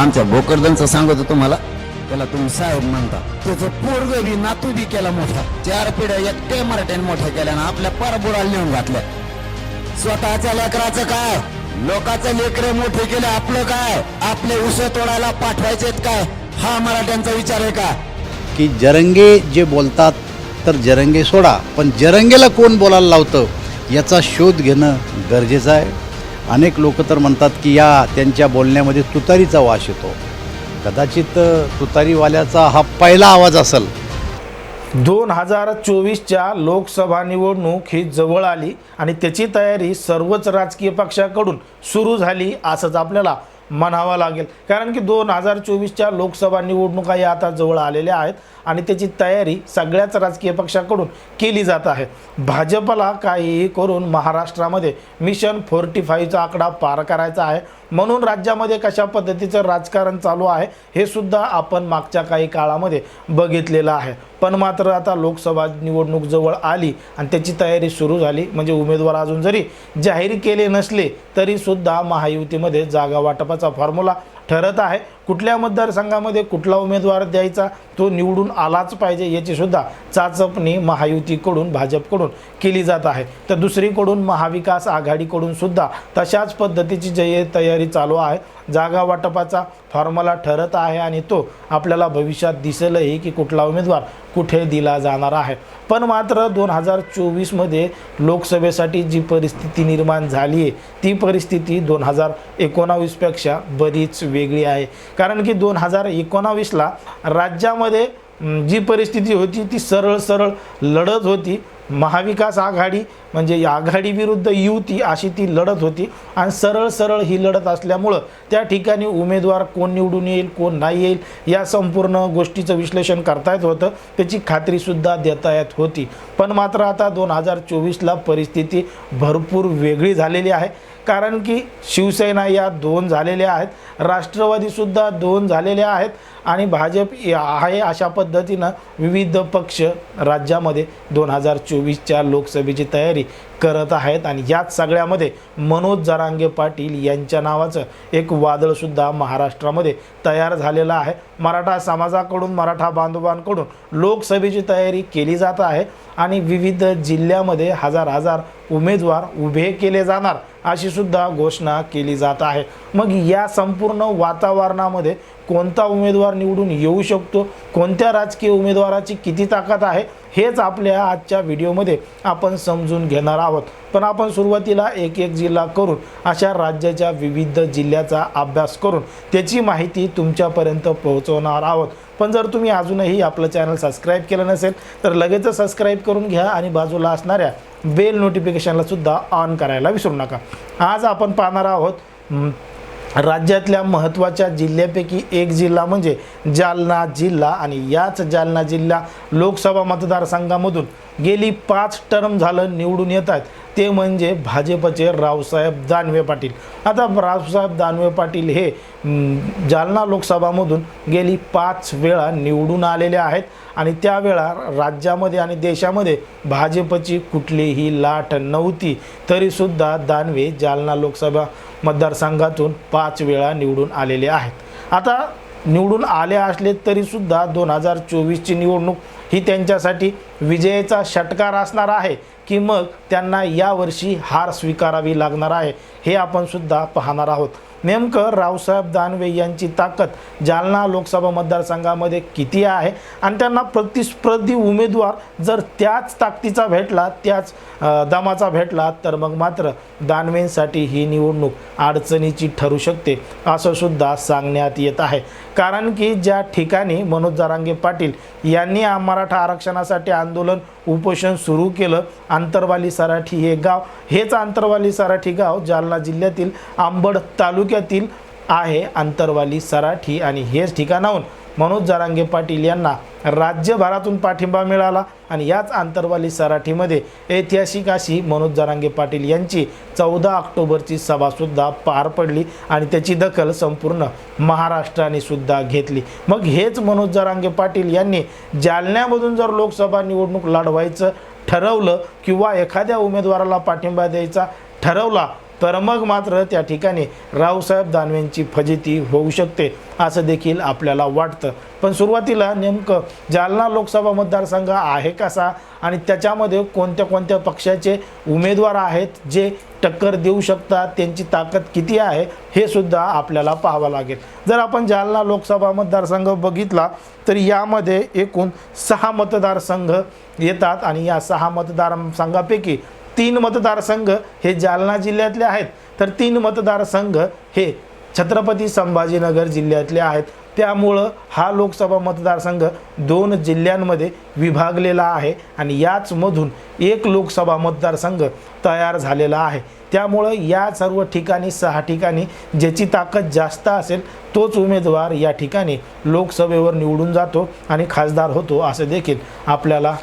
आमच्या भोकरदनचं सांगतो तुम्हाला त्याला तुम्ही साहेब म्हणता. त्याचं पोरग बी नातू बी केला मोठा. चार पिढ्या एकटे मराठ्याने मोठ्या केल्या ना आपल्या परबुडाला नेऊन घातल्या. स्वतःच्या लेकराचं काय? लोकांचं लेकर मोठे केले आपलं काय? आपले उस तोडायला पाठवायचेत काय? हा मराठ्यांचा विचार आहे का? की जरंगे जे बोलतात तर जरंगे सोडा. पण जरंगेला कोण बोलायला लावतं? याचा शोध घेणं गरजेचं आहे. अनेक लोक तर म्हणतात की या त्यांच्या बोलण्यामध्ये तुतारीचा वास येतो. कदाचित तुतारीवाल्याचा हा पहिला आवाज असेल. दोन हजार चोवीसच्या लोकसभा निवडणूक ही जवळ आली आणि त्याची तयारी सर्वच राजकीय पक्षाकडून सुरू झाली असंच आपल्याला म्हणावं लागेल. कारण की दोन हजार चोवीसच्या लोकसभा निवडणुका या आता जवळ आलेल्या आहेत आणि त्याची तयारी सगळ्याच राजकीय पक्षाकडून केली जात आहे. भाजपला काहीही करून महाराष्ट्रामध्ये मिशन फोर्टी फाईव्हचा आकडा पार करायचा आहे. म्हणून राज्यामध्ये कशा पद्धतीचं राजकारण चालू आहे हे सुद्धा आपण मागच्या काही काळामध्ये बघितलेलं आहे. पण मात्र आता लोकसभा निवडणूक जवळ आली आणि त्याची तयारी सुरू झाली. म्हणजे उमेदवार अजून जरी जाहीर केले नसले तरीसुद्धा महायुतीमध्ये जागा वाटपाचा फॉर्म्युला ठरत आहे. कुठल्या मतदारसंघामध्ये कुठला उमेदवार द्यायचा तो निवडून आलाच पाहिजे याचीसुद्धा चाचपणी महायुतीकडून भाजपकडून केली जात आहे. तर दुसरीकडून महाविकास आघाडीकडून सुद्धा तशाच पद्धतीची जय तयारी चालू आहे. जागा वाटपाचा फॉर्म्युला ठरत आहे आणि तो आपल्याला भविष्यात दिसेलही की कुठला उमेदवार कुठे दिला जाणार आहे. पण मात्र दोन हजार चोवीसमध्ये लोकसभेसाठी जी परिस्थिती निर्माण झाली आहे ती परिस्थिती दोन हजार एकोणावीसपेक्षा बरीच वेगळी आहे. कारण की दोन हजार एकोणावीसला राज्यामध्ये जी परिस्थिती होती ती सरळ सरळ लढत होती. महाविकास आघाडी म्हणजे आघाडी विरुद्ध युती अशी ती लढत होती. आणि सरळ सरळ ही लढत असल्यामुळं त्या ठिकाणी उमेदवार कोण निवडून येईल कोण नाही येईल या संपूर्ण गोष्टीचं विश्लेषण करता येत होतं. त्याची खात्रीसुद्धा देता येत होती. पण मात्र आता दोन हजार चोवीसला परिस्थिती भरपूर वेगळी झालेली आहे. कारण की शिवसेना या दोन झालेल्या आहेत. राष्ट्रवादीसुद्धा दोन झालेल्या आहेत. आणि भाजप या- आहे अशा पद्धतीनं विविध पक्ष राज्यामध्ये दोन हजार चोवीसच्या लोकसभेची तयारी करत आहेत. आणि याच सगळ्यामध्ये मनोज जरांगे पाटील यांच्या नावाचं एक वादळसुद्धा महाराष्ट्रामध्ये तयार झालेलं आहे. मराठा समाजाकडून मराठा बांधवांकडून लोकसभेची तयारी केली जात आहे. आणि विविध जिल्ह्यामध्ये हजार हजार उमेदवार उभे केले जाणार अशी सुद्धा घोषणा केली जात आहे. मग या संपूर्ण वातावरणामध्ये कोणता उमेदवार निवडून येऊ शकतो? कोणत्या राजकीय उमेदवाराची किती ताकद आहे? हेच आपल्या आजच्या व्हिडिओमध्ये आपण समजून घेणार आहोत. पण आपण सुरुवातीला एक एक जिल्हा करून अशा राज्याच्या विविध जिल्ह्याचा अभ्यास करून त्याची माहिती तुमच्यापर्यंत पोहोचवणार आहोत. पण जर तुम्ही अजूनही आपलं चॅनल सबस्क्राईब केलं नसेल तर लगेचच सबस्क्राईब करून घ्या आणि बाजूला असणाऱ्या बेल नोटिफिकेशनला सुद्धा ऑन करायला विसरू नका. आज आपण पाहणार आहोत राज्यातल्या महत्त्वाच्या जिल्ह्यापैकी एक जिल्हा म्हणजे जालना जिल्हा. आणि याच जालना जिल्हा लोकसभा मतदारसंघामधून गेली पाच टर्म झालं निवडून येत आहेत. ते म्हणजे भाजपचे रावसाहेब दानवे पाटील. आता रावसाहेब दानवे पाटील हे जालना लोकसभामधून गेली पाच वेळा निवडून आलेले आहेत. आणि त्यावेळा राज्यामध्ये आणि देशामध्ये भाजपची कुठलीही लाट नव्हती. तरीसुद्धा दानवे जालना लोकसभा मतदारसंघातून पाच वेळा निवडून आलेले आहेत. आता निवडून आले असले तरीसुद्धा दोन हजार चोवीसची निवडणूक ही त्यांच्यासाठी विजयाचा षटकार असणार आहे की मग त्यांना यावर्षी हार स्वीकारावी लागणार आहे हे आपण सुद्धा पाहणार आहोत. नेमकं रावसाहेब दानवे यांची ताकद जालना लोकसभा मतदारसंघामध्ये किती आहे? आणि त्यांना प्रतिस्पर्धी उमेदवार जर त्याच ताकदीचा भेटला त्याच दमाचा भेटला तर मग मात्र दानवेंसाठी ही निवडणूक अडचणीची ठरू शकते असं सुद्धा सांगण्यात येत आहे. कारण की ज्या ठिकाणी मनोज जारांगे पाटील यांनी मराठा आरक्षणासाठी आंदोलन उपोषण सुरू केलं. आंतरवाली सराठी हे गाव हेच आंतरवाली सराठी गाव जालना जिल्ह्यातील आंबड तालुक्यातील आहे. आंतरवाली सराठी आणि हेच ठिकाणाहून मनोज जारांगे पाटील यांना राज्यभरातून पाठिंबा मिळाला आणि याच आंतरवाली सराठीमध्ये ऐतिहासिक अशी मनोज जारांगे पाटील यांची चौदा ऑक्टोबरची सभासुद्धा पार पडली आणि त्याची दखल संपूर्ण महाराष्ट्राने सुद्धा घेतली. मग हेच मनोज जारांगे पाटील यांनी जालन्यामधून जर लोकसभा निवडणूक लढवायचं ठरवलं किंवा एखाद्या उमेदवाराला पाठिंबा द्यायचा ठरवला तर मग मात्र त्या ठिकाणी रावसाहेब दानवेंची फजिती होऊ शकते असं देखील आपल्याला वाटतं. पण सुरुवातीला नेमकं जालना लोकसभा मतदारसंघ आहे कसा? आणि त्याच्यामध्ये कोणत्या कोणत्या पक्षाचे उमेदवार आहेत जे टक्कर देऊ शकतात? त्यांची ताकद किती आहे? हे सुद्धा आपल्याला पाहावं लागेल. जर आपण जालना लोकसभा मतदारसंघ बघितला तर यामध्ये एकूण सहा मतदारसंघ येतात. आणि या सहा मतदारसंघापैकी तीन मतदारसंघ हे जालना जिल्ह्यातले आहेत. तर तीन मतदारसंघ हे छत्रपती संभाजीनगर जिल्ह्यातले आहेत. त्यामुळं हा लोकसभा मतदारसंघ दोन जिल्ह्यांमध्ये विभागलेला आहे आणि याचमधून एक लोकसभा मतदारसंघ तयार झालेला आहे. त्यामुळं या सर्व ठिकाणी सहा ठिकाणी ज्याची ताकद जास्त असेल तोच उमेदवार या ठिकाणी लोकसभेवर निवडून जातो आणि खासदार होतो असं देखील आपल्याला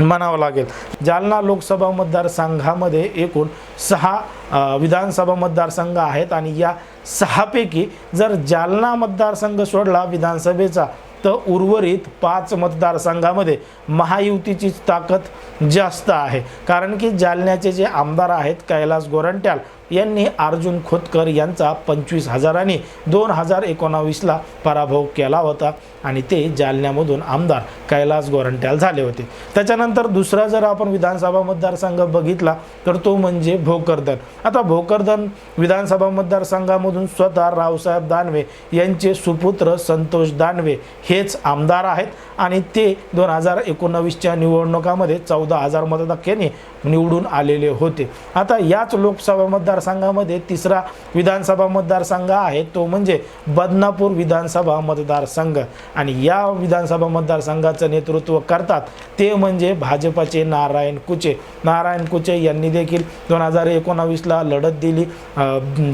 म्हणावं लागेल. जालना लोकसभा मतदारसंघामध्ये एकूण सहा विधानसभा मतदारसंघ आहेत आणि या सहापैकी जर जालना मतदारसंघ सोडला विधानसभेचा तर उर्वरित पाच मतदारसंघामध्ये महायुतीची ताकद जास्त आहे. कारण की जालन्याचे जे आमदार आहेत कैलास गोरंट्याल यांनी अर्जुन खोतकर यांचा पंचवीस हजारांनी दोन हजार एकोणावीसला पराभव केला होता आणि ते जालन्यामधून आमदार कैलास गोरंट्याल झाले होते. त्याच्यानंतर दुसरा जर आपण विधानसभा मतदारसंघ बघितला तर तो म्हणजे भोकरदन. आता भोकरदन विधानसभा मतदारसंघामधून स्वतः रावसाहेब दानवे यांचे सुपुत्र संतोष दानवे हेच आमदार आहेत आणि ते दोन हजार एकोणावीसच्या निवडणुकामध्ये चौदा हजार मतदाक्याने निवडून आलेले होते. आता याच लोकसभा मतदार मतदारसंघामध्ये तिसरा विधानसभा मतदारसंघ आहे तो म्हणजे बदनापूर विधानसभा मतदारसंघ. आणि या विधानसभा मतदारसंघाचं नेतृत्व करतात ते म्हणजे भाजपाचे नारायण कुचे. नारायण कुचे यांनी देखील दोन हजार एकोणावीसला लढत दिली.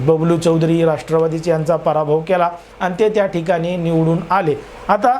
बबलू चौधरी राष्ट्रवादीचे यांचा पराभव केला आणि ते त्या ठिकाणी निवडून आले. आता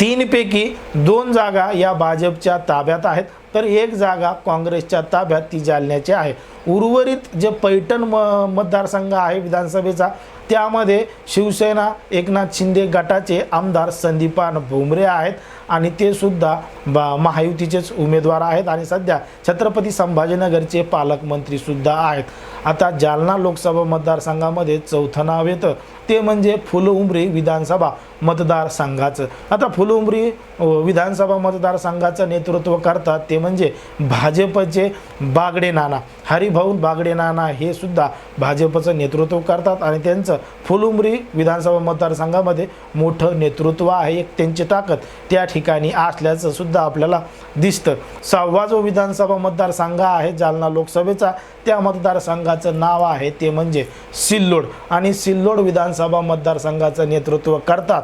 तीनपैकी दोन जागा या भाजपच्या ताब्यात आहेत. तर एक जागा काँग्रेसच्या ताब्यात ती जालन्याची आहे. उर्वरित जे पैठण म मतदारसंघ आहे विधानसभेचा त्यामध्ये शिवसेना एकनाथ शिंदे गटाचे आमदार संदीपान भुमरे आहेत आणि ते सुद्धा बा महायुतीचेच उमेदवार आहेत आणि सध्या छत्रपती संभाजीनगरचे पालकमंत्रीसुद्धा आहेत. आता जालना लोकसभा मतदारसंघामध्ये चौथं नाव येतं. ते म्हणजे फुलउमरी विधानसभा मतदारसंघाचं. आता फुलउमरी विधानसभा मतदारसंघाचं नेतृत्व करतात ते म्हणजे भाजपचे बागडे नाना. हरिभाऊ बागडे नाना हे सुद्धा भाजपचं नेतृत्व करतात आणि त्यांचं फुलउमरी विधानसभा मतदारसंघामध्ये मोठं नेतृत्व आहे एक त्यांची ताकद त्या ठिकाणी असल्याचं सुद्धा आपल्याला दिसतं. सहावा जो विधानसभा मतदारसंघ आहे जालना लोकसभेचा त्या मतदारसंघाचं नाव आहे ते म्हणजे सिल्लोड. आणि सिल्लोड विधानसभा मतदारसंघाचं नेतृत्व करतात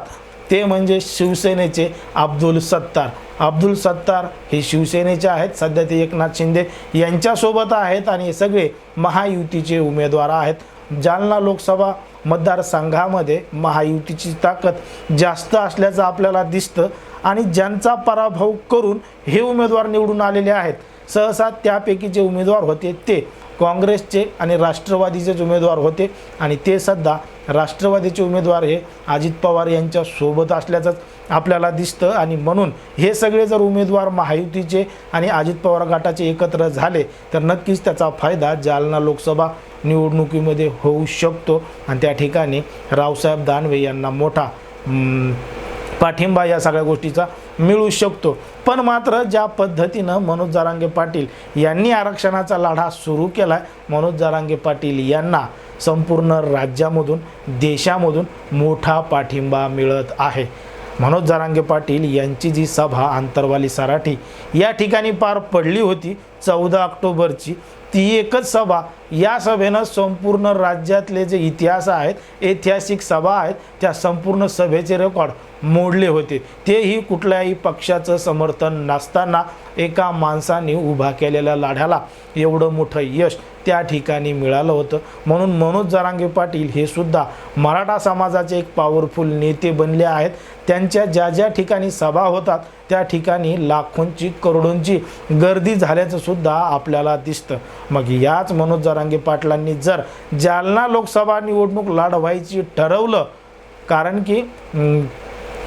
ते म्हणजे शिवसेनेचे अब्दुल सत्तार. अब्दुल सत्तार हे शिवसेनेचे आहेत. सध्या ते एकनाथ शिंदे यांच्यासोबत आहेत आणि हे सगळे महायुतीचे उमेदवार आहेत. जालना लोकसभा मतदारसंघामध्ये महायुतीची ताकद जास्त असल्याचं आपल्याला दिसतं आणि ज्यांचा पराभव करून हे उमेदवार निवडून आलेले आहेत सहसा त्यापैकी जे उमेदवार होते ते काँग्रेसचे आणि राष्ट्रवादीचेच उमेदवार होते आणि ते सध्या राष्ट्रवादीचे उमेदवार हे अजित पवार यांच्या सोबत असल्याचंच आपल्याला दिसतं. आणि म्हणून हे सगळे जर उमेदवार महायुतीचे आणि अजित पवार गटाचे एकत्र झाले तर नक्कीच त्याचा फायदा जालना लोकसभा निवडणुकीमध्ये होऊ शकतो. आणि त्या ठिकाणी रावसाहेब दानवे यांना मोठा पाठिंबा या सगळ्या गोष्टीचा मिळू शकतो. पण मात्र ज्या पद्धतीनं मनोज जारांगे पाटील यांनी आरक्षणाचा लढा सुरू केला आहे मनोज जारांगे पाटील यांना संपूर्ण राज्यामधून देशामधून मोठा पाठिंबा मिळत आहे. मनोज जारांगे पाटील यांची जी सभा आंतरवाली सराठी या ठिकाणी पार पडली होती चौदा ऑक्टोबरची. ती एकच सभा. या सभेनं संपूर्ण राज्यातले जे इतिहास आहेत ऐतिहासिक सभा आहेत त्या संपूर्ण सभेचे रेकॉर्ड मोडले होते. तेही कुठल्याही पक्षाचं समर्थन नसताना एका माणसाने उभा केलेल्या लढ्याला एवढं मोठं यश त्या ठिकाणी मिळालं होतं. म्हणून मनोज जरांगे पाटील हे सुद्धा मराठा समाजाचे एक पॉवरफुल नेते बनले आहेत. त्यांच्या ज्या ज्या ठिकाणी सभा होतात त्या ठिकाणी लाखोंची करोडोंची गर्दी झाल्याचं सुद्धा आपल्याला दिसतं. मग याच मनोज जरांगे पाटलांनी जर जालना लोकसभा निवडणूक लढवायची ठरवलं कारण की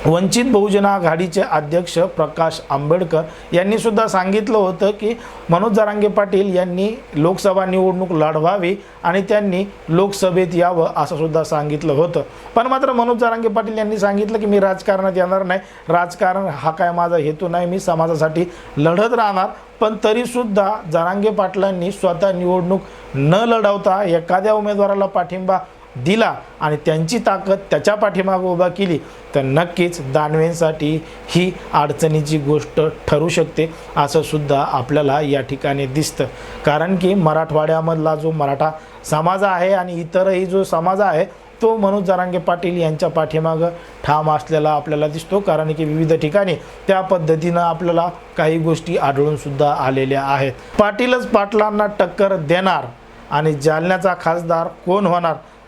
वंचित बहुजन आघाडीचे अध्यक्ष प्रकाश आंबेडकर यांनी सुद्धा सांगितलं होतं की मनोज जरांगे पाटील यांनी लोकसभा निवडणूक लढवावी आणि त्यांनी लोकसभेत यावं असं सुद्धा सांगितलं होतं. पण मात्र मनोज जरांगे पाटील यांनी सांगितलं की मी राजकारणात येणार नाही. राजकारण हा काय माझा हेतू नाही. मी समाजासाठी लढत राहणार. पण तरीसुद्धा जरांगे पाटलांनी स्वतः निवडणूक न लढवता एखाद्या उमेदवाराला पाठिंबा दिला आणि त्यांची ताकद त्याच्या पाठीमागं उभा केली तर नक्कीच दानवेंसाठी ही अडचणीची गोष्ट ठरू शकते असं सुद्धा आपल्याला या ठिकाणी दिसतं. कारण की मराठवाड्यामधला जो मराठा समाज आहे आणि इतरही जो समाज आहे तो मनोज जरांगे पाटील यांच्या पाठीमागं ठाम असलेला आपल्याला दिसतो. कारण की विविध ठिकाणी त्या पद्धतीनं आपल्याला काही गोष्टी आढळून सुद्धा आलेल्या आहेत. पाटीलच पाटलांना टक्कर देणार आणि जालन्याचा खासदार कोण होणार?